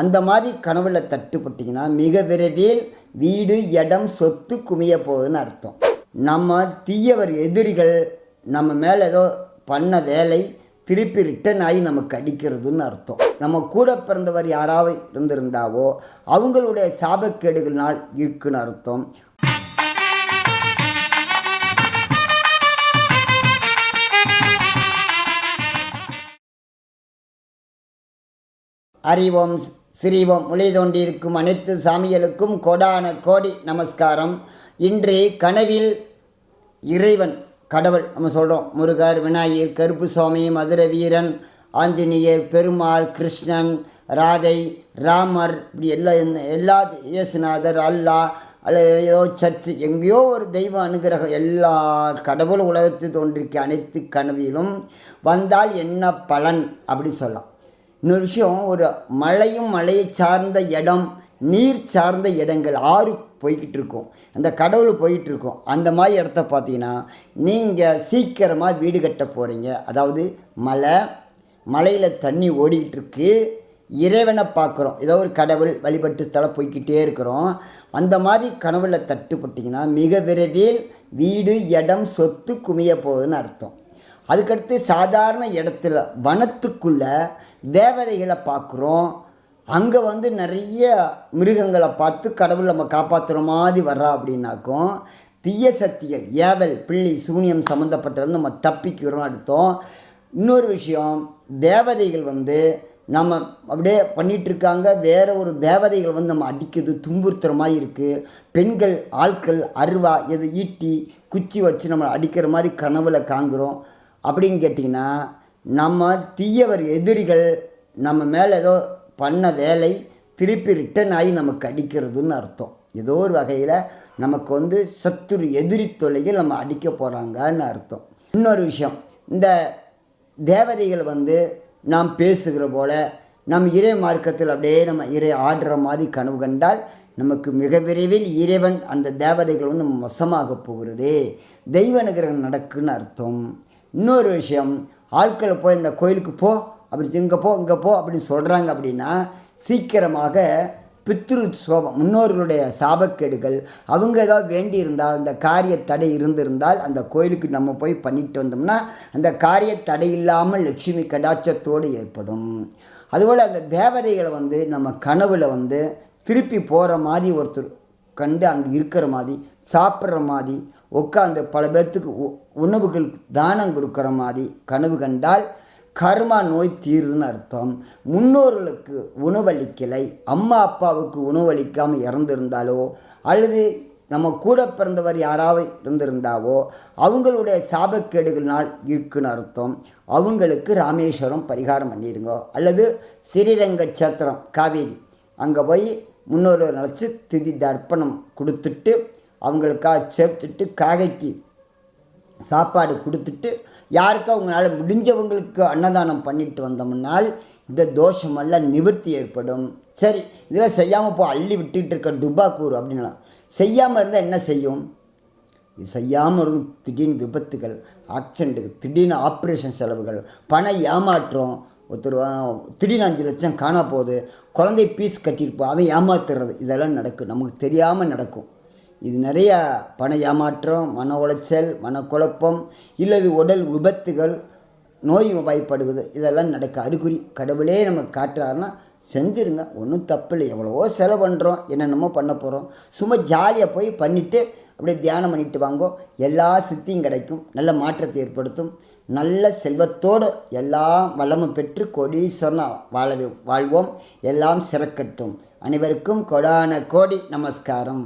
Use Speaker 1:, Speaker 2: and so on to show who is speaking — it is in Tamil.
Speaker 1: அந்த மாதிரி கனவுல தட்டுப்பட்டிங்கன்னா மிக விரைவில் வீடு இடம் சொத்து குமிய போகுதுன்னு அர்த்தம். நம்ம தீயவர் எதிரிகள் நம்ம மேலே ஏதோ பண்ண வேலை திருப்பி ரிட்டன் ஆகி நமக்கு அடிக்கிறதுன்னு அர்த்தம். நம்ம கூட பிறந்தவர் யாராவது இருந்திருந்தாவோ அவங்களுடைய சாபக்கேடுகள்னால் இருக்குன்னு அர்த்தம். அறிவோம் ஸ்ரீவம் முளை தோண்டியிருக்கும் அனைத்து சாமிகளுக்கும் கோடான கோடி நமஸ்காரம். இன்று கனவில் இறைவன் கடவுள் நம்ம சொல்கிறோம் முருகர் விநாயகர் கருப்பு சுவாமி மதுர வீரன் ஆஞ்சநேயர் பெருமாள் கிருஷ்ணன் ராதை ராமர் இப்படி எல்லா எல்லா இயேசுநாதர் அல்லாஹ் அல்லது ஏதோ சர்ச்சு எங்கேயோ ஒரு தெய்வ அனுகிரகம் எல்லா கடவுள் உலகத்தில் தோன்றிருக்க அனைத்து கனவிலும் வந்தால் என்ன பலன்? அப்படி சொல்லலாம். இன்னொரு விஷயம் ஒரு மலையும் மலையை சார்ந்த இடம் நீர் சார்ந்த இடங்கள் ஆறு போய்கிட்டு இருக்கும் அந்த கடவுள் போய்கிட்டு இருக்கும் அந்த மாதிரி இடத்த பார்த்தீங்கன்னா நீங்கள் சீக்கிரமாக வீடு கட்ட போகிறீங்க அதாவது மலை மலையில் தண்ணி ஓடிக்கிட்டு இருக்கு இறைவனை பார்க்குறோம். ஏதோ ஒரு கடவுள் வழிபட்டு தலை போய்க்கிட்டே இருக்கிறோம். அந்த மாதிரி கனவுல தட்டுப்பட்டிங்கன்னா மிக விரைவில் வீடு இடம் சொத்து குமிய போகுதுன்னு அர்த்தம். அதுக்கடுத்து சாதாரண இடத்துல வனத்துக்குள்ளே தேவதைகளை பார்க்குறோம். அங்கே வந்து நிறைய மிருகங்களை பார்த்து கடவுள் நம்ம காப்பாற்றுற மாதிரி வர்றா அப்படின்னாக்கும் தீய சக்திகள் ஏவல் பிள்ளை சூனியம் சம்மந்தப்பட்டது நம்ம தப்பிக்கிறோம் அடுத்தோம் இன்னொரு விஷயம் தேவதைகள் வந்து நம்ம அப்படியே பண்ணிகிட்ருக்காங்க வேறு ஒரு தேவதைகள் வந்து நம்ம அடிக்கிறது துன்புறுத்துகிற மாதிரி இருக்குது பெண்கள் ஆட்கள் அருவா எது ஈட்டி குச்சி வச்சு நம்ம அடிக்கிற மாதிரி கனவுல காங்குறோம் அப்படின்னு கேட்டிங்கன்னா நம்ம தீயவர் எதிரிகள் நம்ம மேலே ஏதோ பண்ண வேலை திருப்பி ரிட்டன் ஆகி நமக்கு அடிக்கிறதுன்னு அர்த்தம். ஏதோ ஒரு வகையில் நமக்கு வந்து சத்துரு எதிரி தொலைகள் நம்ம அடிக்க போகிறாங்கன்னு அர்த்தம். இன்னொரு விஷயம் இந்த தேவதைகள் வந்து நாம் பேசுகிற போல நம் இறை மார்க்கத்தில் அப்படியே நம்ம இறை ஆடுற மாதிரி கனவு கண்டால் நமக்கு மிக விரைவில் இறைவன் அந்த தேவதைகள் வந்து நம்ம வசமாக போகிறது. தெய்வ அனுகிரகம் நடக்குன்னு அர்த்தம். இன்னொரு விஷயம் ஆட்களை போய் இந்த கோயிலுக்கு போ அப்படி இங்கே போ இங்கே போ அப்படின்னு சொல்கிறாங்க அப்படின்னா சீக்கிரமாக பித்ரு சோபம் முன்னோர்களுடைய சாபக்கேடுகள் அவங்க ஏதாவது வேண்டி இருந்தால் அந்த காரிய தடை இருந்திருந்தால் அந்த கோயிலுக்கு நம்ம போய் பண்ணிட்டு வந்தோம்னா அந்த காரிய தடை இல்லாமல் லட்சுமி கடாட்சத்தோடு ஏற்படும். அதுபோல் அந்த தேவதைகளை வந்து நம்ம கனவில் வந்து திருப்பி போகிற மாதிரி ஒருத்தர் கண்டு அங்கே இருக்கிற மாதிரி சாப்பிட்ற மாதிரி உட்காந்து பல பேர்த்துக்கு உ- உணவுகள் தானம் கொடுக்குற மாதிரி கனவு கண்டால் கர்மா நோய் தீருதுன்னு அர்த்தம். முன்னோர்களுக்கு உணவளிக்கலை. அம்மா அப்பாவுக்கு உணவளிக்காமல் இறந்திருந்தாலோ அல்லது நம்ம கூட பிறந்தவர் யாராவது இருந்திருந்தாவோ அவங்களுடைய சாபக்கேடுகளினால் இருக்குன்னு அர்த்தம். அவங்களுக்கு ராமேஸ்வரம் பரிகாரம் பண்ணிடுங்க. அல்லது ஸ்ரீரங்க சேத்திரம் காவேரி. அங்கே போய் முன்னோர்கள் நினச்சி திதி தர்ப்பணம் கொடுத்துட்டு அவங்களுக்காக சேர்த்துட்டு காகைக்கு சாப்பாடு கொடுத்துட்டு யாருக்கா அவங்களால முடிஞ்சவங்களுக்கு அன்னதானம் பண்ணிட்டு வந்தோம்னால் இந்த தோஷமெல்லாம் நிவர்த்தி ஏற்படும். சரி இதெல்லாம் செய்யாமல் போ அள்ளி விட்டுட்டு இருக்க டுபாக்கூர் அப்படின்லாம் செய்யாமல் இருந்தால் என்ன செய்யும்? இது செய்யாமல் இருக்கும். திடீர்னு விபத்துகள் ஆக்சிடெண்ட்டுகள் திடீர்னு ஆப்ரேஷன் செலவுகள் பண ஏமாற்றம். ஒருத்தர் திடீர்னு அஞ்சு லட்சம் காணா போகுது. குழந்தை பீஸ் கட்டியிருப்போம் அவன் ஏமாத்துறது. இதெல்லாம் நடக்கும். நமக்கு தெரியாமல் நடக்கும். இது நிறையா பண ஏமாற்றம் மன உளைச்சல் மனக்குழப்பம் இல்லது உடல் விபத்துகள் நோய் பயப்படுவது இதெல்லாம் நடக்க. அறிகுறி கடவுளே நமக்கு காட்டுறாருன்னா செஞ்சுருங்க. ஒன்றும் தப்பு இல்லை எவ்வளவோ செலவு பண்ணுறோம் என்னென்னமோ பண்ண போகிறோம் சும்மா ஜாலியாக போய் பண்ணிவிட்டு அப்படியே தியானம் பண்ணிட்டு வாங்கோ. எல்லா சித்தியும் கிடைக்கும். நல்ல மாற்றத்தை ஏற்படுத்தும். நல்ல செல்வத்தோடு எல்லாம் வளமும் பெற்று கொடீஸ்வரனாக வாழ வாழ்வோம். எல்லாம் சிறக்கட்டும். அனைவருக்கும் கொடான கோடி நமஸ்காரம்.